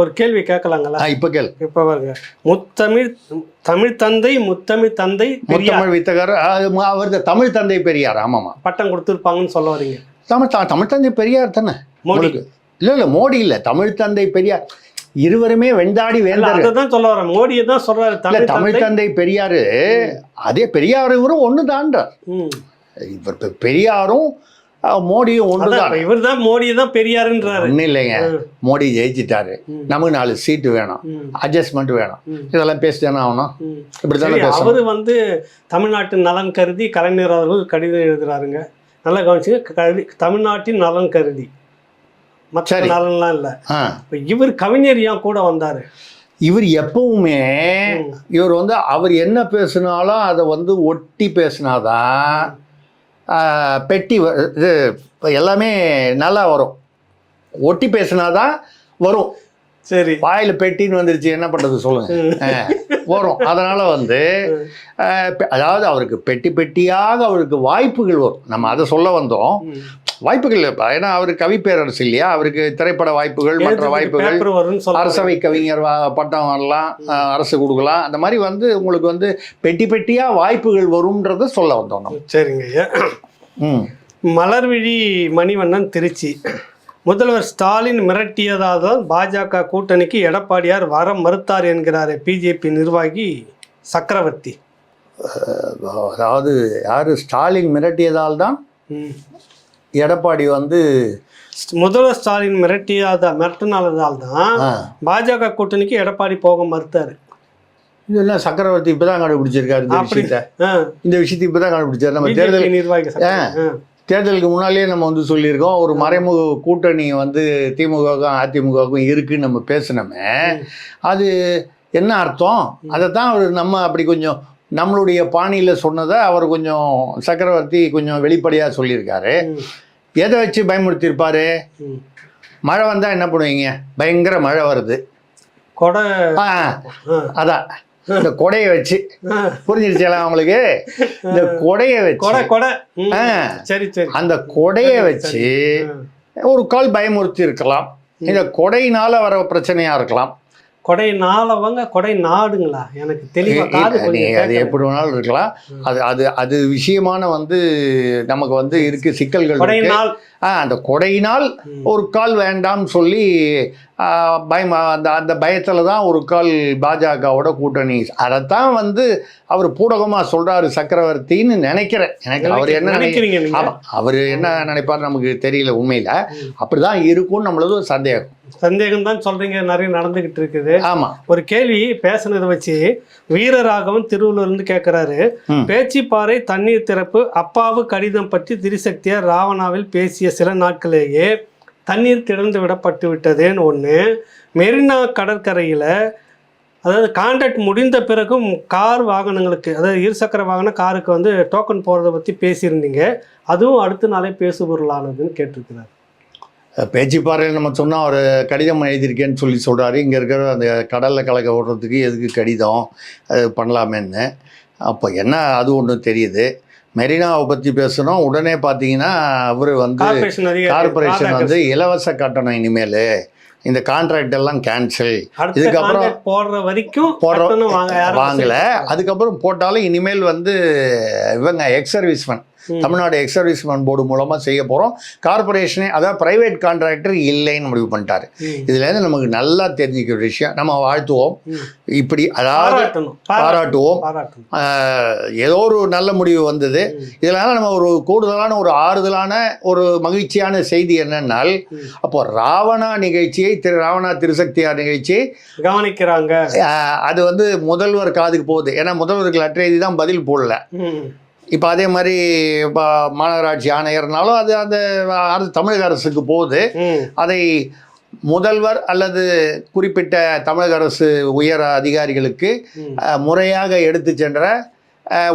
இப்போ ஒரு கேள்வி கேட்கலாங்களா? இப்ப கேள். இப்போ முத்தமிழ் தமிழ் தந்தை முத்தமிழ் தந்தை பெரியார். முத்தமிழ் வித்தகர் அவர் தமிழ் தந்தை பெரியார். ஆமாமா. பட்டம் கொடுத்துருப்பாங்கன்னு சொல்ல வரீங்க. தமிழ் தமிழ் தந்தை பெரியார் தானே? மோடி. உங்களுக்கு. இல்ல இல்ல மோடி இல்ல. தமிழ் தந்தை பெரியார். இருவருமே வெண்டாடி வேந்தார். தான் சொல்ல வரேன். மோடியை தான் சொல்றாரு. தமிழ் தந்தை. பெரியாரு அதே பெரியார் இவரும் ஒன்று தான்றார். இவர் பெரியாரும் மோடியும் ஒன்று தான்? இவர் தான் மோடியை தான் பெரியாருன்றாரு. ஒன்றும் இல்லைங்க. மோடி ஜெயிச்சிட்டாரு. நமக்கு நாலு சீட்டு வேணும். அட்ஜஸ்ட்மெண்ட் வேணும். இதெல்லாம் பேசிதானே ஆகணும்? ம். இப்படி தானே சரி, பேசணும்? அவரு வந்து தமிழ்நாட்டு நலன் கருதி கலைஞர் அவர்கள் கடிதம் எழுதுறாருங்க. நல்லா கவனிச்சுங்க கருதி தமிழ்நாட்டின் நலன் கருதி. மற்ற. நலன்லாம் இல்லை. இவர் கவிஞர் ஏன் கூட வந்தாரு? இவர் எப்பவுமே. இவர் வந்து அவர் என்ன பேசினாலும் அதை வந்து ஒட்டி பேசினாதான் பெட்டி இது எல்லாமே நல்லா வரும். ஒட்டி பேசினாதான் வரும். சரி. வாயில் பெட்டின்னு வந்துருச்சு என்ன பண்ணுறது சொல்லுங்க. வரும். அதனால வந்து அதாவது அவருக்கு பெட்டி பெட்டியாக அவருக்கு வாய்ப்புகள் வரும். நம்ம அதை சொல்ல வந்தோம். வாய்ப்புகள் ஏன்னா அவர் கவி பேரரசு இல்லையா? அவருக்கு திரைப்பட வாய்ப்புகள் மற்ற வாய்ப்புகள் அரசவை கவிஞர் பட்டம் வரலாம் அரசு கொடுக்கலாம். அந்த மாதிரி வந்து உங்களுக்கு வந்து பெட்டி பெட்டியா வாய்ப்புகள் வரும்ன்றத சொல்ல வந்தோம் சரிங்க ம். மலர்விழி மணிவண்ணன் திருச்சி. முதல்வர் ஸ்டாலின் மிரட்டியதால் தான் பாஜக கூட்டணிக்கு எடப்பாடியார் வர மறுத்தார் என்கிறார் பிஜேபி நிர்வாகி சக்கரவர்த்தி. அதாவது யாரு? ஸ்டாலின் மிரட்டியதால் தான். எடப்பாடி வந்து முதல்வர் ஸ்டாலின் மிரட்டியதா மிரட்டினாலதால் தான் பாஜக கூட்டணிக்கு எடப்பாடி போக மறுத்தாரு. இது என்ன சக்கரவர்த்தி இப்பதான் கண்டுபிடிச்சிருக்காரு இந்த விஷயத்த. இந்த விஷயத்தை இப்பதான் கண்டுபிடிச்சாரு. நம்ம தேர்தல் பிஜேபி நிர்வாகி சக்கரவர்த்தி. ஆ. தேர்தலுக்கு முன்னாலேயே நம்ம வந்து சொல்லியிருக்கோம். ஒரு மறைமுக கூட்டணி வந்து திமுகவுக்கும் அதிமுகவுக்கும் இருக்குன்னு நம்ம பேசினோமே. அது என்ன அர்த்தம்? அதை தான் அவர் நம்ம அப்படி கொஞ்சம் நம்மளுடைய பாணியில் சொன்னதை அவர் கொஞ்சம் சக்கரவர்த்தி கொஞ்சம் வெளிப்படையாக சொல்லியிருக்காரு. எதை வச்சு பயமுறுத்தியிருப்பாரு. மழை வந்தால் என்ன பண்ணுவீங்க? பயங்கர மழை வருது. கொடை அதான் இந்த கொடையை வச்சு. புரிஞ்சிருச்சலாம் அவங்களுக்கு இந்த கொடையை வச்சு. கொடை கொடை. சரி சரி. அந்த கொடையை வச்சு. ஒரு கால் பயமுறுத்தி இருக்கலாம் இந்த கொடையினால வர பிரச்சனையா இருக்கலாம். கொடை நாளவங்க கொடை நாடுங்களா? எனக்கு தெளிவா காது நீ கொஞ்சம் அது. எப்படி வேணாலும் இருக்கலாம். அது அது அது விஷயமான வந்து நமக்கு வந்து இருக்கு சிக்கல்கள் கொடை நாள் அந்த கொடையினால். ஒரு கால் வேண்டாம்னு சொல்லி பயம் அந்த அந்த பயத்தில் தான் ஒரு கால் பாஜகவோட கூட்டணி. அதைத்தான் வந்து அவர் பூடகமாக சொல்றாரு சக்கரவர்த்தின்னு நினைக்கிறேன். எனக்கு அவர் என்ன நினை நினைக்கிறீங்க ஆமாம் அவர் என்ன நினைப்பார் நமக்கு தெரியல உண்மையில். ம். அப்படிதான் இருக்கும்னு நம்மளது ஒரு சந்தேகம். சந்தேகம் தான் சொல்றீங்க நிறைய நடந்துகிட்டு இருக்குது. ஆமாம் ஒரு கேள்வி பேசுனதை வச்சு வீரராகவன் திருவள்ளூர்ல இருந்து கேட்கிறாரு. பேச்சிப்பாறை தண்ணீர் திறப்பு அப்பாவு கடிதம் பற்றி திரிசக்தியார் ராவணாவில் பேசிய சில நாட்களேயே தண்ணீர் திறந்து விடப்பட்டு விட்டதேன்னு ஒன்று மெரினா கடற்கரையில் அதாவது கான்ட்ராக்ட் முடிந்த பிறகும் கார் வாகனங்களுக்கு அதாவது இருசக்கர வாகன காருக்கு வந்து டோக்கன் போகிறத பற்றி பேசியிருந்தீங்க. அதுவும் அடுத்த நாளே பேசுபொருளானதுன்னு கேட்டிருக்கிறார். பேச்சுப்பாறையில் நம்ம சொன்னால் ஒரு கடிதம் எழுதியிருக்கேன்னு சொல்லி சொல்கிறாரு இங்கே இருக்கிற அந்த கடலில் கலக்க விடுறதுக்கு எதுக்கு கடிதம்? அது பண்ணலாமேன்னு. அப்போ என்ன அது ஒன்று தெரியுது. மெரினாவை பற்றி பேசணும் உடனே பார்த்தீங்கன்னா அவர் வந்து கார்பரேஷன் வந்து இலவச கட்டணம் இனிமேல். இந்த கான்ட்ராக்ட் எல்லாம் கேன்சல் இதுக்கப்புறம் போடுற வரைக்கும் போடுற- வாங்கல. அதுக்கப்புறம் போட்டாலும் இனிமேல் வந்து இவங்க ex serviceman. Tamil Nadu ex serviceman board மூலமாக செய்ய போகிறோம் கார்பரேஷனே அதாவது பிரைவேட் கான்ட்ராக்டர் இல்லைன்னு முடிவு பண்ணிட்டாரு. இதுலேருந்து நமக்கு நல்லா தெரிஞ்சுக்கிற விஷயம் நம்ம வாழ்த்துவோம். இப்படி அதாவது பாராட்டுவோம். ஏதோ ஒரு நல்ல முடிவு வந்தது. இதனால நம்ம ஒரு கூடுதலான ஒரு ஆறுதலான ஒரு மகிழ்ச்சியான செய்தி என்னன்னால். அப்போ ராவணா நிகழ்ச்சியை திரு ராவணா திருசக்தியார் நிகழ்ச்சியை கவனிக்கிறாங்க. அது வந்து முதல்வர் காதுக்கு போகுது. ஏன்னா முதல்வருக்கு லெட்டர் எழுதி தான் பதில் போடல. இப்போ அதே மாதிரி இப்போ மாநகராட்சி ஆணையர்னாலும் அது அந்த அரசு தமிழக அரசுக்கு போகுது. அதை முதல்வர் அல்லது குறிப்பிட்ட தமிழக அரசு உயர் அதிகாரிகளுக்கு முறையாக எடுத்து சென்ற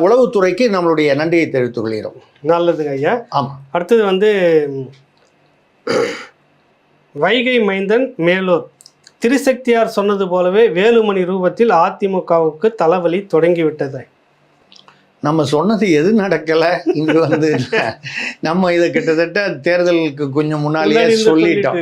உளவுத்துறைக்கு நம்மளுடைய நன்றியை தெரிவித்துக் கொள்கிறோம். நல்லதுங்க ஐயா. ஆமாம் அடுத்தது வந்து வைகை மைந்தன் மேலூர். திருசக்தியார் சொன்னது போலவே வேலுமணி ரூபத்தில் அதிமுகவுக்கு தலைவலி தொடங்கிவிட்டது. நம்ம சொன்னது எது நடக்கலை? இங்கே வந்து நம்ம இதை கிட்டத்தட்ட தேர்தலுக்கு கொஞ்சம் முன்னாலேயே சொல்லிட்டோம்.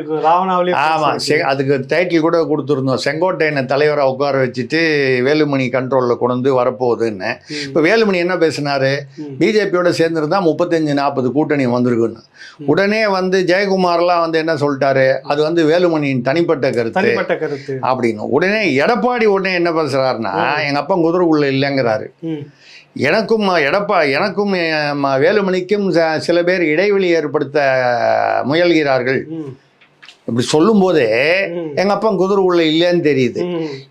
ஆமாம் அதுக்கு டைட்டில் கூட கொடுத்துருந்தோம். செங்கோட்டையனை தலைவரை உட்கார வச்சுட்டு வேலுமணி கண்ட்ரோலில் கொண்டு வரப்போகுதுன்னு. இப்போ வேலுமணி என்ன பேசினாரு. பிஜேபியோட சேர்ந்துருந்தா முப்பத்தஞ்சு நாற்பது கூட்டணி வந்திருக்குன்னு. உடனே வந்து ஜெயக்குமார்லாம் வந்து என்ன சொல்லிட்டாரு? அது வந்து வேலுமணியின் தனிப்பட்ட கருத்து. தனிப்பட்ட கருத்து. அப்படின்னு. உடனே எடப்பாடி உடனே என்ன பேசுறாருன்னா எங்க அப்பா குதிரைக்குள்ள இல்லைங்கிறாரு. எனக்கும் எடப்பா எனக்கும் வேலுமணிக்கும் ச- சில பேர் இடைவெளி ஏற்படுத்த முயல்கிறார்கள். இப்படி சொல்லும்போதே ம். எங்க அப்பா குதிரைக்குள்ள இல்லைன்னு தெரியுது.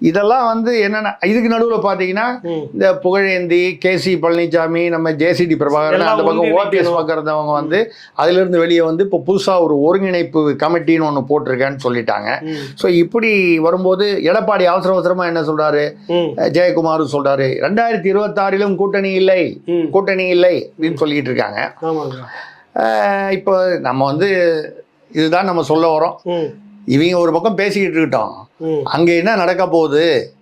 இதெல்லாம் வந்து என்னன்னா இதுக்கு நடுவில் பார்த்தீங்கன்னா ம். இந்த புகழேந்தி கே சி பழனிசாமி நம்ம ஜேசிடி பிரபாகரன் அந்த பக்கம். ஓபிஎஸ் பார்க்குறவங்க வந்து அதிலிருந்து வெளியே வந்து இப்போ புதுசாக ஒரு ஒருங்கிணைப்பு கமிட்டின்னு ஒன்று போட்டிருக்கேன்னு சொல்லிட்டாங்க. ஸோ இப்படி வரும்போது எடப்பாடி அவசர அவசரமாக என்ன சொல்றாரு ம். ஜெயக்குமாரும் சொல்றாரு ரெண்டாயிரத்தி இருபத்தாறிலும் கூட்டணி இல்லை. கூட்டணி இல்லை அப்படின்னு சொல்லிட்டு இருக்காங்க இப்போ நம்ம வந்து இதுதான் நம்ம சொல்ல வரோம். இவங்க ஒரு பக்கம் பேசிக்கிட்டு இருக்கட்டும். அங்கே என்ன நடக்க போகுது.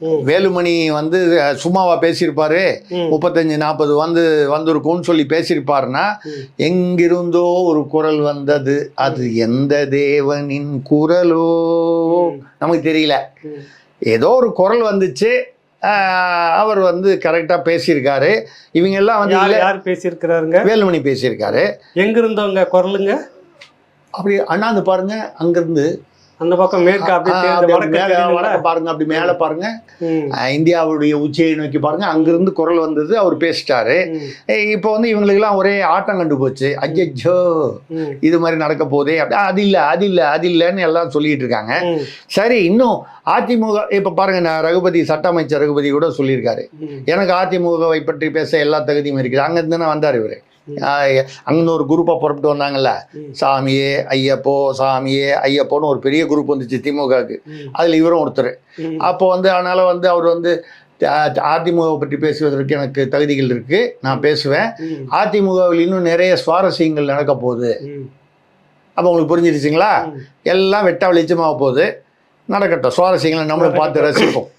வேலுமணி வந்து சும்மாவா பேசியிருப்பாரு. முப்பத்தஞ்சு நாற்பது வந்து வந்திருக்கும்னு சொல்லி பேசியிருப்பாருன்னா. எங்கிருந்தோ ஒரு குரல் வந்தது. அது எந்த தேவனின் குரலோ? நமக்கு தெரியல. ஏதோ ஒரு குரல் வந்துச்சு. அவர் வந்து கரெக்டாக பேசியிருக்காரு. இவங்க எல்லாம் வந்து யார் பேசியிருக்கிறாருங்க? வேலுமணி பேசியிருக்காரு. எங்க இருந்தவங்க குரலுங்க? அப்படி அண்ணாந்து பாருங்க அங்கிருந்து அந்த பக்கம் மேற்கு வடக்கு பாருங்க அப்படி மேலே பாருங்க. இந்தியாவுடைய உச்சியை நோக்கி பாருங்க அங்கிருந்து குரல் வந்தது அவர் பேசிட்டாரு. இப்போ வந்து இவங்களுக்கெல்லாம் ஒரே ஆட்டம் கண்டு போச்சு. அஜ்ஜோ. இது மாதிரி நடக்க போதே அப்படி அது இல்லை அது இல்லை அது இல்லைன்னு எல்லாம் சொல்லிட்டு இருக்காங்க. சரி இன்னும் அதிமுக இப்போ பாருங்க நான் ரகுபதி சட்ட அமைச்சர் ரகுபதி கூட சொல்லியிருக்காரு. எனக்கு அதிமுகவை பற்றி பேச எல்லா தகுதியும் இருக்குது. அங்கேருந்து தானே வந்தார் இவர். அங்கே ஒரு குரூப்பாக புறப்பட்டு வந்தாங்கல்ல. சாமியே ஐயப்போ சாமியே ஐயப்போன்னு ஒரு பெரிய குரூப் வந்துச்சு திமுகவுக்கு. அதில் இவரும் ஒருத்தர். அப்போ வந்து அதனால் வந்து அவர் வந்து அ- அதிமுகவை பற்றி பேசுவதற்கு எனக்கு தகுதிகள் இருக்குது நான் பேசுவேன். அதிமுகவில் இன்னும் நிறைய சுவாரஸ்யங்கள் நடக்க போகுது. அப்போ உங்களுக்கு புரிஞ்சிருச்சுங்களா. எல்லாம் வெட்ட வெளிச்சமாக போகுது நடக்கட்டும் சுவாரஸ்யங்களை நம்மளும் பார்த்து ரசிப்போம்